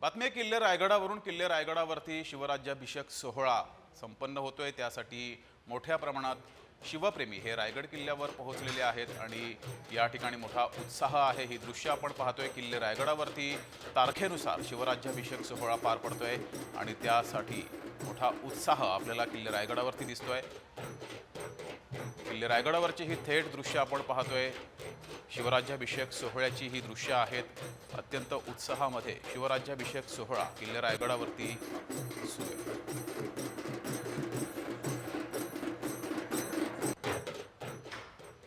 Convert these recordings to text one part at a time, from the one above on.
बातमी किल्ले रायगडावरून किल्ले रायगडावरती शिवराज्याभिषेक सोहळा संपन्न होतोय. त्यासाठी मोठ्या प्रमाणात शिवप्रेमी हे रायगड किल्ल्यावर पोहोचलेले आहेत आणि या ठिकाणी मोठा उत्साह आहे. ही दृश्य आपण पाहतोय किल्ले रायगडावरती तारखेनुसार शिवराज्याभिषेक सोहळा पार पडतोय आणि त्यासाठी मोठा उत्साह आपल्याला किल्ले रायगडावरती दिसतोय. किल्ले रायगडावरची ही थेट दृश्य आपण पाहतोय. शिवराज्याभिषेक सोहळ्याची ही दृश्य आहेत अत्यंत उत्साहामध्ये. शिवराज्याभिषेक सोहळा किल्ले रायगडावरती सुरू आहे.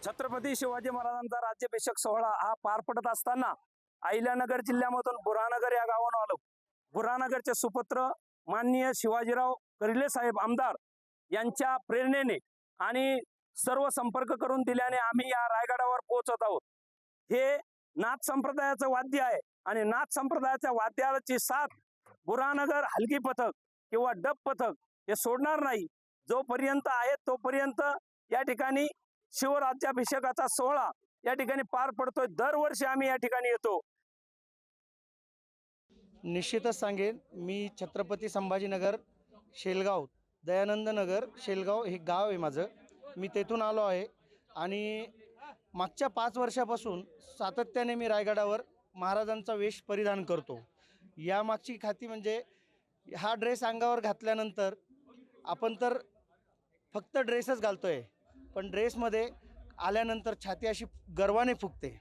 छत्रपती शिवाजी महाराजांचा राज्याभिषेक सोहळा हा पार पडत असताना अहिल्यानगर जिल्ह्यामधून बुरानगर या गावानं आलो. बुरानगरचे सुपुत्र माननीय शिवाजीराव करिले साहेब आमदार यांच्या प्रेरणेने आणि सर्व संपर्क करून दिल्याने आम्ही या रायगडावर पोहोचत आहोत. हे नाथ संप्रदायाचं वाद्य आहे आणि नाथ संप्रदायाच्या वाद्याची साथ बुरानगर हलकी पथक किंवा डब पथक हे सोडणार नाही. जोपर्यंत आहे तोपर्यंत या ठिकाणी शिवराज्याभिषेकाचा सोहळा या ठिकाणी पार पडतोय. दरवर्षी आम्ही या ठिकाणी येतो. निश्चितच सांगेन मी छत्रपती संभाजीनगर शेलगाव दयानंद नगर शेलगाव हे गाव आहे माझं. मी तेथून आलो आहे. आणि मागच्या पाच वर्षापासून सातत्याने मी रायगडावर महाराजांचा वेश परिधान करतो. या मागची खाती म्हणजे हा ड्रेस अंगावर घातल्यानंतर आपण तर फक्त ड्रेसच घालतो आहे पण ड्रेसमध्ये आल्यानंतर छाती अशी गर्वाने फुगते.